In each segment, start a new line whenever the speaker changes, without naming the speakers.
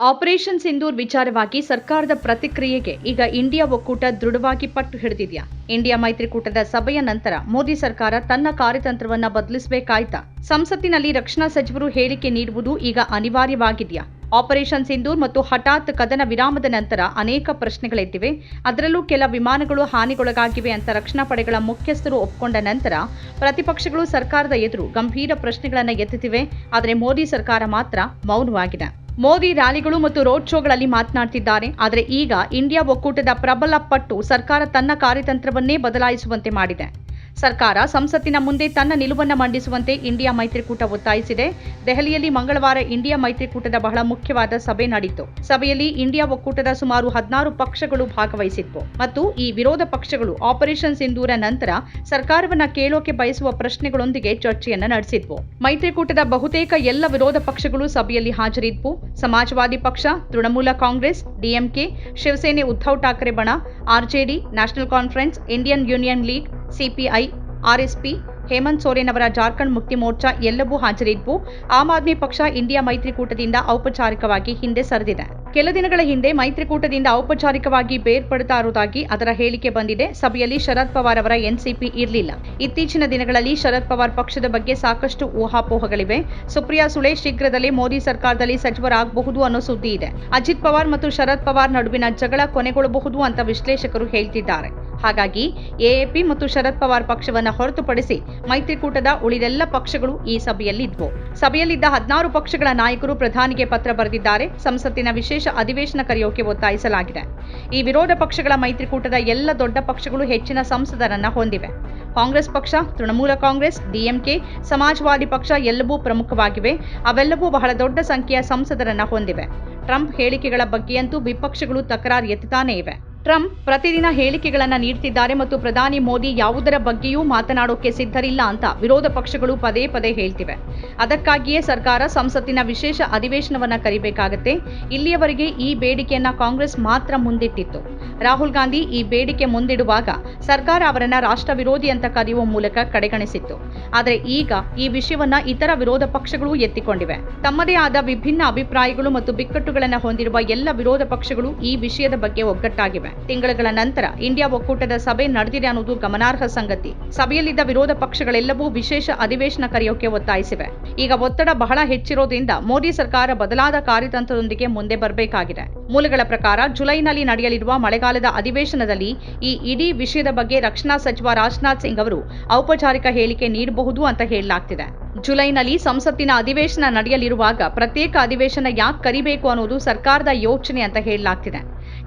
Operation Sindoor ವಿಚಾರವಾಗಿ ಸರ್ಕಾರದ ಪ್ರತಿಕ್ರಿಯೆಗೆ ಈಗ ಇಂಡಿಯಾ ಒಕ್ಕೂಟ ದೃಢವಾಗಿ ಪಟ್ಟು ಹಿಡಿದಿದೆಯಾ? ಇಂಡಿಯಾ ಮೈತ್ರಿಕೂಟದ ಸಭೆಯ ನಂತರ ಮೋದಿ ಸರ್ಕಾರ ತನ್ನ ಕಾರ್ಯತಂತ್ರವನ್ನ ಬದಲಿಸಬೇಕಾಯ್ತಾ? ಸಂಸತ್ತಿನಲ್ಲಿ ರಕ್ಷಣಾ ಸಚಿವರು ಹೇಳಿಕೆ ನೀಡುವುದು ಈಗ ಅನಿವಾರ್ಯವಾಗಿದೆಯಾ? ಆಪರೇಷನ್ ಸಿಂಧೂರ್ ಮತ್ತು ಹಠಾತ್ ಕದನ ವಿರಾಮದ ನಂತರ ಅನೇಕ ಪ್ರಶ್ನೆಗಳಿದ್ದಿವೆ. ಅದರಲ್ಲೂ ಕೆಲ ವಿಮಾನಗಳು ಹಾನಿಗೊಳಗಾಗಿವೆ ಅಂತ ರಕ್ಷಣಾ ಪಡೆಗಳ ಮುಖ್ಯಸ್ಥರು ಒಪ್ಪಿಕೊಂಡ ನಂತರ ಪ್ರತಿಪಕ್ಷಗಳು ಸರ್ಕಾರದ ಎದುರು ಗಂಭೀರ ಪ್ರಶ್ನೆಗಳನ್ನು ಎತ್ತುತ್ತಿವೆ. ಆದರೆ ಮೋದಿ ಸರ್ಕಾರ ಮಾತ್ರ ಮೌನವಾಗಿದೆ. ಮೋದಿ ರ್ಯಾಲಿಗಳು ಮತ್ತು ರೋಡ್ ಶೋಗಳಲ್ಲಿ ಮಾತನಾಡ್ತಿದ್ದಾರೆ. ಆದರೆ ಈಗ ಇಂಡಿಯಾ ಒಕ್ಕೂಟದ ಪ್ರಬಲ ಪಟ್ಟು ಸರ್ಕಾರ ತನ್ನ ಕಾರ್ಯತಂತ್ರವನ್ನೇ ಬದಲಾಯಿಸುವಂತೆ ಮಾಡಿದೆ. ಸರ್ಕಾರ ಸಂಸತ್ತಿನ ಮುಂದೆ ತನ್ನ ನಿಲುವನ್ನು ಮಂಡಿಸುವಂತೆ ಇಂಡಿಯಾ ಮೈತ್ರಿಕೂಟ ಒತ್ತಾಯಿಸಿದೆ. ದೆಹಲಿಯಲ್ಲಿ ಮಂಗಳವಾರ ಇಂಡಿಯಾ ಮೈತ್ರಿಕೂಟದ ಬಹಳ ಮುಖ್ಯವಾದ ಸಭೆ ನಡೆಯಿತು. ಸಭೆಯಲ್ಲಿ ಇಂಡಿಯಾ ಒಕ್ಕೂಟದ ಸುಮಾರು ಹದಿನಾರು ಪಕ್ಷಗಳು ಭಾಗವಹಿಸಿದ್ವು. ಮತ್ತು ಈ ವಿರೋಧ ಪಕ್ಷಗಳು ಆಪರೇಷನ್ ಸಿಂಧೂರ ನಂತರ ಸರ್ಕಾರವನ್ನ ಕೇಳೋಕೆ ಬಯಸುವ ಪ್ರಶ್ನೆಗಳೊಂದಿಗೆ ಚರ್ಚೆಯನ್ನು ನಡೆಸಿದ್ವು. ಮೈತ್ರಿಕೂಟದ ಬಹುತೇಕ ಎಲ್ಲ ವಿರೋಧ ಪಕ್ಷಗಳು ಸಭೆಯಲ್ಲಿ ಹಾಜರಿದ್ವು. ಸಮಾಜವಾದಿ ಪಕ್ಷ, ತೃಣಮೂಲ ಕಾಂಗ್ರೆಸ್, ಡಿಎಂಕೆ, ಶಿವಸೇನೆ ಉದ್ಧವ್ ಠಾಕ್ರೆ ಬಣ, RJD, national conference, Indian union league CPI, RSP, Hemant Soren ಅವರ ಜಾರ್ಖಂಡ್ ಮುಕ್ತಿ ಮೋರ್ಚಾ ಎಲ್ಲವೂ ಹಾಜರಿದ್ವು ಆಮ್ ಆದ್ಮಿ ಪಕ್ಷ ಇಂಡಿಯಾ ಮೈತ್ರಿಕೂಟದಿಂದ ಔಪಚಾರಿಕವಾಗಿ ಹಿಂದೆ ಸರಿದಿದೆ. ಕೆಲ ದಿನಗಳ ಹಿಂದೆ ಮೈತ್ರಿಕೂಟದಿಂದ ಔಪಚಾರಿಕವಾಗಿ ಬೇರ್ಪಡುತ್ತಾ ಇರುವುದಾಗಿ ಅದರ ಹೇಳಿಕೆ ಬಂದಿದೆ. ಸಭೆಯಲ್ಲಿ ಶರದ್ ಪವಾರ್ ಅವರ ಎನ್ಸಿಪಿ ಇರಲಿಲ್ಲ. ಇತ್ತೀಚಿನ ದಿನಗಳಲ್ಲಿ ಶರದ್ ಪವಾರ್ ಪಕ್ಷದ ಬಗ್ಗೆ ಸಾಕಷ್ಟು ಊಹಾಪೋಹಗಳಿವೆ. ಸುಪ್ರಿಯಾ ಸುಳೆ ಶೀಘ್ರದಲ್ಲೇ ಮೋದಿ ಸರ್ಕಾರದಲ್ಲಿ ಸಚಿವರಾಗಬಹುದು ಅನ್ನೋ ಸುದ್ದಿ ಇದೆ. ಅಜಿತ್ ಪವಾರ್ ಮತ್ತು ಶರದ್ ಪವಾರ್ ನಡುವಿನ ಜಗಳ ಕೊನೆಗೊಳ್ಳಬಹುದು ಅಂತ ವಿಶ್ಲೇಷಕರು ಹೇಳ್ತಿದ್ದಾರೆ. ಹಾಗಾಗಿ ಎಎಪಿ ಮತ್ತು ಶರದ್ ಪವಾರ್ ಪಕ್ಷವನ್ನು ಹೊರತುಪಡಿಸಿ ಮೈತ್ರಿಕೂಟದ ಉಳಿದೆಲ್ಲ ಪಕ್ಷಗಳು ಈ ಸಭೆಯಲ್ಲಿದ್ವು. ಸಭೆಯಲ್ಲಿದ್ದ ಹದಿನಾರು ಪಕ್ಷಗಳ ನಾಯಕರು ಪ್ರಧಾನಿಗೆ ಪತ್ರ ಬರೆದಿದ್ದಾರೆ. ಸಂಸತ್ತಿನ ವಿಶೇಷ ಅಧಿವೇಶನ ಕರೆಯೋಕೆ ಒತ್ತಾಯಿಸಲಾಗಿದೆ. ಈ ವಿರೋಧ ಪಕ್ಷಗಳ ಮೈತ್ರಿಕೂಟದ ಎಲ್ಲ ದೊಡ್ಡ ಪಕ್ಷಗಳು ಹೆಚ್ಚಿನ ಸಂಸದರನ್ನ ಹೊಂದಿವೆ. ಕಾಂಗ್ರೆಸ್ ಪಕ್ಷ, ತೃಣಮೂಲ ಕಾಂಗ್ರೆಸ್ ಡಿಎಂಕೆ ಸಮಾಜವಾದಿ ಪಕ್ಷ ಎಲ್ಲವೂ ಪ್ರಮುಖವಾಗಿವೆ. ಅವೆಲ್ಲವೂ ಬಹಳ ದೊಡ್ಡ ಸಂಖ್ಯೆಯ ಸಂಸದರನ್ನ ಹೊಂದಿವೆ. ಟ್ರಂಪ್ ಹೇಳಿಕೆಗಳ ಬಗ್ಗೆಯಂತೂ ವಿಪಕ್ಷಗಳು ತಕರಾರು ಎತ್ತುತ್ತಾನೇ ಇವೆ. ಟ್ರಂಪ್ ಪ್ರತಿದಿನ ಹೇಳಿಕೆಗಳನ್ನು ನೀಡ್ತಿದ್ದಾರೆ ಮತ್ತು ಪ್ರಧಾನಿ ಮೋದಿ ಯಾವುದರ ಬಗ್ಗೆಯೂ ಮಾತನಾಡೋಕೆ ಸಿದ್ಧರಿಲ್ಲ ಅಂತ ವಿರೋಧ ಪಕ್ಷಗಳು ಪದೇ ಪದೇ ಹೇಳ್ತಿವೆ. ಅದಕ್ಕಾಗಿಯೇ ಸರ್ಕಾರ ಸಂಸತ್ತಿನ ವಿಶೇಷ ಅಧಿವೇಶನವನ್ನ ಕರಿಬೇಕಾಗತ್ತೆ. ಇಲ್ಲಿಯವರೆಗೆ ಈ ಬೇಡಿಕೆಯನ್ನ ಕಾಂಗ್ರೆಸ್ ಮಾತ್ರ ಮುಂದಿಟ್ಟಿತ್ತು. ರಾಹುಲ್ ಗಾಂಧಿ ಈ ಬೇಡಿಕೆ ಮುಂದಿಡುವಾಗ ಸರ್ಕಾರ ಅವರನ್ನ ರಾಷ್ಟ್ರ ವಿರೋಧಿ ಅಂತ ಕರೆಯುವ ಮೂಲಕ ಕಡೆಗಣಿಸಿತ್ತು. ಆದರೆ ಈಗ ಈ ವಿಷಯವನ್ನ ಇತರ ವಿರೋಧ ಪಕ್ಷಗಳು ಎತ್ತಿಕೊಂಡಿವೆ. ತಮ್ಮದೇ ಆದ ವಿಭಿನ್ನ ಅಭಿಪ್ರಾಯಗಳು ಮತ್ತು ಬಿಕ್ಕಟ್ಟುಗಳನ್ನು ಹೊಂದಿರುವ ಎಲ್ಲ ವಿರೋಧ ಪಕ್ಷಗಳು ಈ ವಿಷಯದ ಬಗ್ಗೆ ಒಗ್ಗಟ್ಟಾಗಿವೆ. ತಿಂಗಳುಗಳ ನಂತರ ಇಂಡಿಯಾ ಒಕ್ಕೂಟದ ಸಭೆ ನಡೆದಿದೆ ಅನ್ನೋದು ಗಮನಾರ್ಹ ಸಂಗತಿ. ಸಭೆಯಲ್ಲಿದ್ದ ವಿರೋಧ ಪಕ್ಷಗಳೆಲ್ಲವೂ ವಿಶೇಷ ಅಧಿವೇಶನ ಕರೆಯೋಕೆ ಒತ್ತಾಯಿಸಿವೆ. ಈಗ ಒತ್ತಡ ಬಹಳ ಹೆಚ್ಚಿರೋದ್ರಿಂದ ಮೋದಿ ಸರ್ಕಾರ ಬದಲಾದ ಕಾರ್ಯತಂತ್ರದೊಂದಿಗೆ ಮುಂದೆ ಬರಬೇಕಾಗಿದೆ. ಮೂಲಗಳ ಪ್ರಕಾರ ಜುಲೈನಲ್ಲಿ ನಡೆಯಲಿರುವ ಮಳೆಗಾಲದ ಅಧಿವೇಶನದಲ್ಲಿ ಈ ಇಡೀ ವಿಷಯದ ಬಗ್ಗೆ ರಕ್ಷಣಾ ಸಚಿವ ರಾಜನಾಥ್ ಸಿಂಗ್ ಅವರು ಔಪಚಾರಿಕ ಹೇಳಿಕೆ ನೀಡಬಹುದು ಅಂತ ಹೇಳಲಾಗ್ತಿದೆ. ಜುಲೈನಲ್ಲಿ ಸಂಸತ್ತಿನ ಅಧಿವೇಶನ ನಡೆಯಲಿರುವಾಗ ಪ್ರತ್ಯೇಕ ಅಧಿವೇಶನ ಯಾಕೆ ಕರಿಬೇಕು ಅನ್ನೋದು ಸರ್ಕಾರದ ಯೋಚನೆ ಅಂತ ಹೇಳಲಾಗ್ತಿದೆ.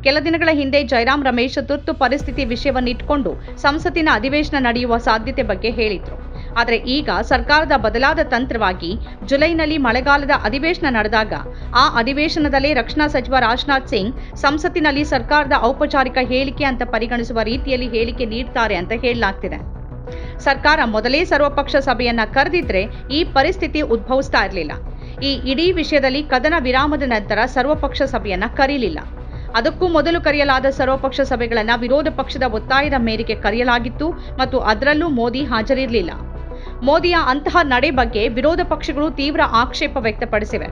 ಕೆಲ ದಿನಗಳ ಹಿಂದೆ ಜಯರಾಮ್ ರಮೇಶ್ ತುರ್ತು ಪರಿಸ್ಥಿತಿ ವಿಷಯವನ್ನಿಟ್ಟುಕೊಂಡು ಸಂಸತ್ತಿನ ಅಧಿವೇಶನ ನಡೆಯುವ ಸಾಧ್ಯತೆ ಬಗ್ಗೆ ಹೇಳಿದ್ರು. ಆದರೆ ಈಗ ಸರ್ಕಾರದ ಬದಲಾದ ತಂತ್ರವಾಗಿ ಜುಲೈನಲ್ಲಿ ಮಳೆಗಾಲದ ಅಧಿವೇಶನ ನಡೆದಾಗ ಆ ಅಧಿವೇಶನದಲ್ಲೇ ರಕ್ಷಣಾ ಸಚಿವ ರಾಜನಾಥ್ ಸಿಂಗ್ ಸಂಸತ್ತಿನಲ್ಲಿ ಸರ್ಕಾರದ ಔಪಚಾರಿಕ ಹೇಳಿಕೆ ಅಂತ ಪರಿಗಣಿಸುವ ರೀತಿಯಲ್ಲಿ ಹೇಳಿಕೆ ನೀಡ್ತಾರೆ ಅಂತ ಹೇಳಲಾಗ್ತಿದೆ. ಸರ್ಕಾರ ಮೊದಲೇ ಸರ್ವಪಕ್ಷ ಸಭೆಯನ್ನ ಕರೆದಿದ್ರೆ ಈ ಪರಿಸ್ಥಿತಿ ಉದ್ಭವಿಸ್ತಾ ಇರಲಿಲ್ಲ. ಈ ಇಡೀ ವಿಷಯದಲ್ಲಿ ಕದನ ವಿರಾಮದ ನಂತರ ಸರ್ವಪಕ್ಷ ಸಭೆಯನ್ನ ಕರೀಲಿಲ್ಲ. ಅದಕ್ಕೂ ಮೊದಲು ಕರೆಯಲಾದ ಸರ್ವಪಕ್ಷ ಸಭೆಗಳನ್ನು ವಿರೋಧ ಪಕ್ಷದ ಒತ್ತಾಯದ ಮೇರೆಗೆ ಕರೆಯಲಾಗಿತ್ತು ಮತ್ತು ಅದರಲ್ಲೂ ಮೋದಿ ಹಾಜರಿರಲಿಲ್ಲ. ಮೋದಿಯ ಅಂತಹ ನಡೆ ಬಗ್ಗೆ ವಿರೋಧ ಪಕ್ಷಗಳು ತೀವ್ರ ಆಕ್ಷೇಪ ವ್ಯಕ್ತಪಡಿಸಿವೆ.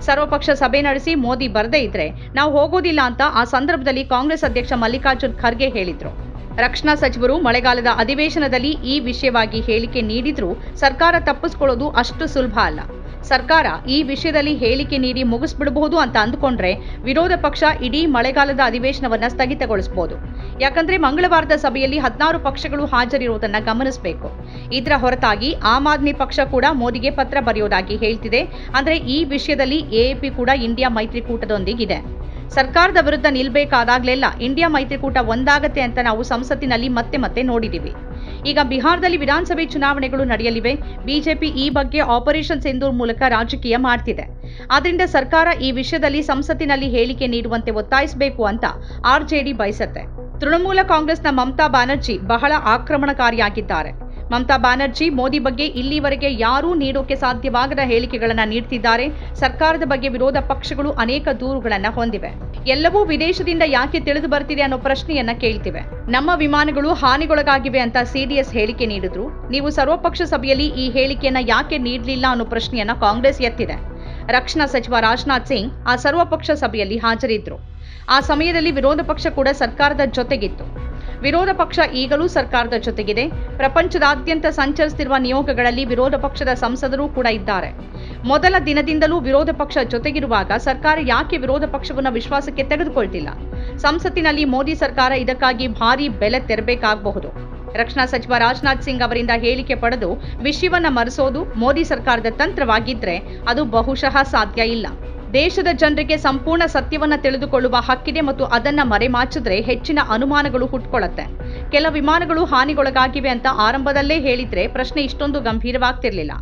ಸರ್ವಪಕ್ಷ ಸಭೆ ನಡೆಸಿ ಮೋದಿ ಬರದೇ ಇದ್ರೆ ನಾವು ಹೋಗೋದಿಲ್ಲ ಅಂತ ಆ ಸಂದರ್ಭದಲ್ಲಿ ಕಾಂಗ್ರೆಸ್ ಅಧ್ಯಕ್ಷ ಮಲ್ಲಿಕಾರ್ಜುನ್ ಖರ್ಗೆ ಹೇಳಿದ್ರು. ರಕ್ಷಣಾ ಸಚಿವರು ಮಳೆಗಾಲದ ಅಧಿವೇಶನದಲ್ಲಿ ಈ ವಿಷಯವಾಗಿ ಹೇಳಿಕೆ ನೀಡಿದ್ರೂ ಸರ್ಕಾರ ತಪ್ಪಿಸ್ಕೊಳ್ಳೋದು ಅಷ್ಟು ಸುಲಭ ಅಲ್ಲ. ಸರ್ಕಾರ ಈ ವಿಷಯದಲ್ಲಿ ಹೇಳಿಕೆ ನೀಡಿ ಮುಗಿಸ್ಬಿಡಬಹುದು ಅಂತ ಅಂದುಕೊಂಡ್ರೆ ವಿರೋಧ ಪಕ್ಷ ಇಡೀ ಮಳೆಗಾಲದ ಅಧಿವೇಶನವನ್ನ ಸ್ಥಗಿತಗೊಳಿಸಬಹುದು ಯಾಕಂದ್ರೆ ಮಂಗಳವಾರದ ಸಭೆಯಲ್ಲಿ ಹದಿನಾರು ಪಕ್ಷಗಳು ಹಾಜರಿರುವುದನ್ನ ಗಮನಿಸಬೇಕು. ಇದರ ಹೊರತಾಗಿ ಆಮ್ ಆದ್ಮಿ ಪಕ್ಷ ಕೂಡ ಮೋದಿಗೆ ಪತ್ರ ಬರೆಯೋದಾಗಿ ಹೇಳ್ತಿದೆ. ಅಂದ್ರೆ ಈ ವಿಷಯದಲ್ಲಿ ಎಎಪಿ ಕೂಡ ಇಂಡಿಯಾ ಮೈತ್ರಿಕೂಟದೊಂದಿಗಿದೆ. ಸರ್ಕಾರದ ವಿರುದ್ಧ ನಿಲ್ಬೇಕಾದಾಗ್ಲೆಲ್ಲ ಇಂಡಿಯಾ ಮೈತ್ರಿಕೂಟ ಒಂದಾಗತ್ತೆ ಅಂತ ನಾವು ಸಂಸತ್ತಿನಲ್ಲಿ ಮತ್ತೆ ಮತ್ತೆ ನೋಡಿದ್ದೀವಿ ಈಗ ಬಿಹಾರದಲ್ಲಿ ವಿಧಾನಸಭೆ ಚುನಾವಣೆಗಳು ನಡೆಯಲಿವೆ. ಬಿಜೆಪಿ ಈ ಬಗ್ಗೆ ಆಪರೇಷನ್ ಸಿಂಧೂರ್ ಮೂಲಕ ರಾಜಕೀಯ ಮಾಡ್ತಿದೆ. ಆದ್ರಿಂದ ಸರ್ಕಾರ ಈ ವಿಷಯದಲ್ಲಿ ಸಂಸತ್ತಿನಲ್ಲಿ ಹೇಳಿಕೆ ನೀಡುವಂತೆ ಒತ್ತಾಯಿಸಬೇಕು ಅಂತ ಆರ್ಜೆಡಿ ಬಯಸತ್ತೆ. ತೃಣಮೂಲ ಕಾಂಗ್ರೆಸ್ನ ಮಮತಾ ಬ್ಯಾನರ್ಜಿ ಬಹಳ ಆಕ್ರಮಣಕಾರಿಯಾಗಿದ್ದಾರೆ. ಮಮತಾ ಬ್ಯಾನರ್ಜಿ, ಮೋದಿ ಬಗ್ಗೆ ಇಲ್ಲಿವರೆಗೆ ಯಾರೂ ನೀಡೋಕೆ ಸಾಧ್ಯವಾಗದ ಹೇಳಿಕೆಗಳನ್ನು ನೀಡ್ತಿದ್ದಾರೆ. ಸರ್ಕಾರದ ಬಗ್ಗೆ ವಿರೋಧ ಪಕ್ಷಗಳು ಅನೇಕ ದೂರುಗಳನ್ನು ಹೊಂದಿವೆ. ಎಲ್ಲವೂ ವಿದೇಶದಿಂದ ಯಾಕೆ ತಿಳಿದು ಬರ್ತಿದೆ ಅನ್ನೋ ಪ್ರಶ್ನೆಯನ್ನ ಕೇಳ್ತಿವೆ. ನಮ್ಮ ವಿಮಾನಗಳು ಹಾನಿಗೊಳಗಾಗಿವೆ ಅಂತ ಸಿಡಿಎಸ್ ಹೇಳಿಕೆ ನೀಡಿದ್ರು. ನೀವು ಸರ್ವಪಕ್ಷ ಸಭೆಯಲ್ಲಿ ಈ ಹೇಳಿಕೆಯನ್ನ ಯಾಕೆ ನೀಡಲಿಲ್ಲ ಅನ್ನೋ ಪ್ರಶ್ನೆಯನ್ನ ಕಾಂಗ್ರೆಸ್ ಎತ್ತಿದೆ. ರಕ್ಷಣಾ ಸಚಿವ ರಾಜನಾಥ್ ಸಿಂಗ್ ಆ ಸರ್ವಪಕ್ಷ ಸಭೆಯಲ್ಲಿ ಹಾಜರಿದ್ದರು ಆ ಸಮಯದಲ್ಲಿ ವಿರೋಧ ಪಕ್ಷ ಕೂಡ ಸರ್ಕಾರದ ಜೊತೆಗಿತ್ತು. ವಿರೋಧ ಪಕ್ಷ ಈಗಲೂ ಸರ್ಕಾರದ ಜೊತೆಗಿದೆ. ಪ್ರಪಂಚದಾದ್ಯಂತ ಸಂಚರಿಸುತ್ತಿರುವ ನಿಯೋಗಗಳಲ್ಲಿ ವಿರೋಧ ಪಕ್ಷದ ಸಂಸದರು ಕೂಡ ಇದ್ದಾರೆ. ಮೊದಲ ದಿನದಿಂದಲೂ ವಿರೋಧ ಪಕ್ಷ ಜೊತೆಗಿರುವಾಗ ಸರ್ಕಾರ ಯಾಕೆ ವಿರೋಧ ಪಕ್ಷವನ್ನು ವಿಶ್ವಾಸಕ್ಕೆ ತೆಗೆದುಕೊಳ್ತಿಲ್ಲ? ಸಂಸತ್ತಿನಲ್ಲಿ ಮೋದಿ ಸರ್ಕಾರ ಇದಕ್ಕಾಗಿ ಭಾರಿ ಬೆಲೆ ತೆರಬೇಕಾಗಬಹುದು. ರಕ್ಷಣಾ ಸಚಿವ ರಾಜನಾಥ್ ಸಿಂಗ್ ಅವರಿಂದ ಹೇಳಿಕೆ ಪಡೆದು, ವಿಷಯವನ್ನ ಮರೆಸೋದು ಮೋದಿ ಸರ್ಕಾರದ ತಂತ್ರವಾಗಿದ್ರೆ ಅದು ಬಹುಶಃ ಸಾಧ್ಯ ಇಲ್ಲ. ದೇಶದ ಜನರಿಗೆ ಸಂಪೂರ್ಣ ಸತ್ಯವನ್ನ ತಿಳಿದುಕೊಳ್ಳುವ ಹಕ್ಕಿದೆ ಮತ್ತು ಅದನ್ನ ಮರೆಮಾಚಿದ್ರೆ ಹೆಚ್ಚಿನ ಅನುಮಾನಗಳು ಹುಟ್ಕೊಳ್ಳುತ್ತೆ. ಕೆಲ ವಿಮಾನಗಳು ಹಾನಿಗೊಳಗಾಗಿವೆ ಅಂತ ಆರಂಭದಲ್ಲೇ ಹೇಳಿದ್ರೆ ಪ್ರಶ್ನೆ ಇಷ್ಟೊಂದು ಗಂಭೀರವಾಗ್ತಿರ್ಲಿಲ್ಲ.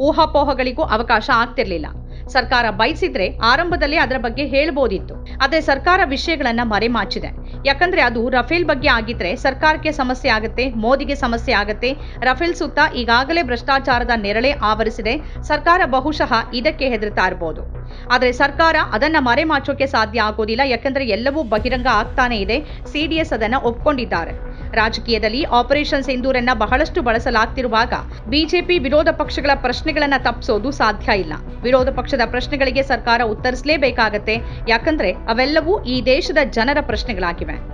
ಊಹಾಪೋಹಗಳಿಗೂ ಅವಕಾಶ ಆಗ್ತಿರ್ಲಿಲ್ಲ. ಸರ್ಕಾರ ಬಯಸಿದ್ರೆ ಆರಂಭದಲ್ಲೇ ಅದರ ಬಗ್ಗೆ ಹೇಳ್ಬೋದಿತ್ತು. ಆದರೆ ಸರ್ಕಾರ ವಿಷಯಗಳನ್ನ ಮರೆಮಾಚಿದೆ. ಯಾಕಂದ್ರೆ ಅದು ರಫೇಲ್ ಬಗ್ಗೆ ಆಗಿದ್ರೆ ಸರ್ಕಾರಕ್ಕೆ ಸಮಸ್ಯೆ ಆಗುತ್ತೆ, ಮೋದಿಗೆ ಸಮಸ್ಯೆ ಆಗುತ್ತೆ. ರಫೇಲ್ ಸುತ್ತ ಈಗಾಗಲೇ ಭ್ರಷ್ಟಾಚಾರದ ನೆರಳೆ ಆವರಿಸಿದೆ. ಸರ್ಕಾರ ಬಹುಶಃ ಇದಕ್ಕೆ ಹೆದರ್ತಾ ಇರಬಹುದು ಆದರೆ ಸರ್ಕಾರ ಅದನ್ನ ಮರೆಮಾಚೋಕೆ ಸಾಧ್ಯ ಆಗೋದಿಲ್ಲ, ಯಾಕಂದ್ರೆ ಎಲ್ಲವೂ ಬಹಿರಂಗ ಆಗ್ತಾನೆ ಇದೆ. ಸಿಡಿಎಸ್ ಅದನ್ನ ಒಪ್ಕೊಂಡಿದ್ದಾರೆ. ರಾಜಕೀಯದಲ್ಲಿ ಆಪರೇಷನ್ ಸಿಂಧೂರನ್ನ ಬಹಳಷ್ಟು ಬಳಸಲಾಗ್ತಿರುವಾಗ ಬಿಜೆಪಿ ವಿರೋಧ ಪಕ್ಷಗಳ ಪ್ರಶ್ನೆಗಳನ್ನ ತಪ್ಪಿಸೋದು ಸಾಧ್ಯ ಇಲ್ಲ. ವಿರೋಧ ಪಕ್ಷದ ಪ್ರಶ್ನೆಗಳಿಗೆ ಸರ್ಕಾರ ಉತ್ತರಿಸಲೇಬೇಕಾಗತ್ತೆ. ಯಾಕಂದ್ರೆ ಅವೆಲ್ಲವೂ ಈ ದೇಶದ ಜನರ ಪ್ರಶ್ನೆಗಳಾಗಿವೆ.